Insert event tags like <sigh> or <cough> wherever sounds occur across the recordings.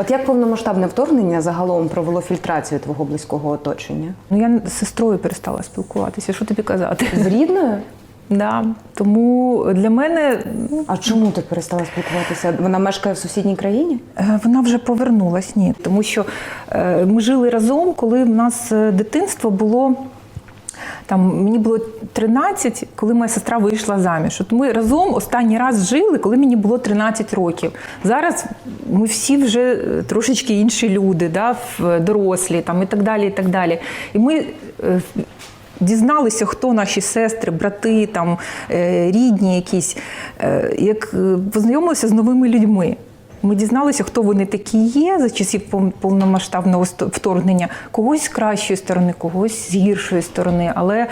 От як повномасштабне вторгнення загалом провело фільтрацію твого близького оточення? Ну я з сестрою перестала спілкуватися. Що тобі казати? З рідною? <laughs> Да. Тому для мене ну, А чому ти перестала спілкуватися? Вона мешкає в сусідній країні? е, вона вже повернулась. Ні, тому що е, ми жили разом, коли в нас е, дитинство було. Там мені було 13, коли моя сестра вийшла заміж. От ми разом останній раз жили, коли мені було 13 років. Зараз ми всі вже е, трошечки інші люди, да, дорослі там, і так далі. І так далі. І ми е, дізналися, хто наші сестри, брати, там, е, рідні якісь, е, як е, познайомилися з новими людьми. Ми дізналися, хто вони такі є за часів повномасштабного вторгнення, когось з кращої сторони, когось з гіршої сторони. Але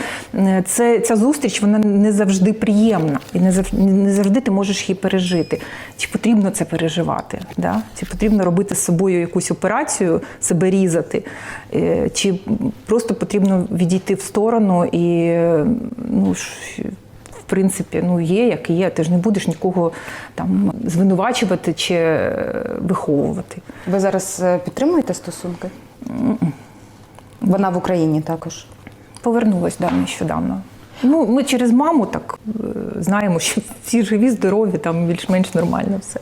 це, ця зустріч вона не завжди приємна і не завжди, не завжди ти можеш її пережити. Чи потрібно це переживати? Да? Чи потрібно робити з собою якусь операцію, себе різати, Е, чи просто потрібно відійти в сторону і ну, принципі, ну є, як є. Ти ж не будеш нікого там звинувачувати чи е, виховувати. Ви зараз е, підтримуєте стосунки? Вона в Україні також. Повернулась да, нещодавно. Ну, ми через маму так е, знаємо, що <laughs> всі живі, здорові, там більш-менш нормально все.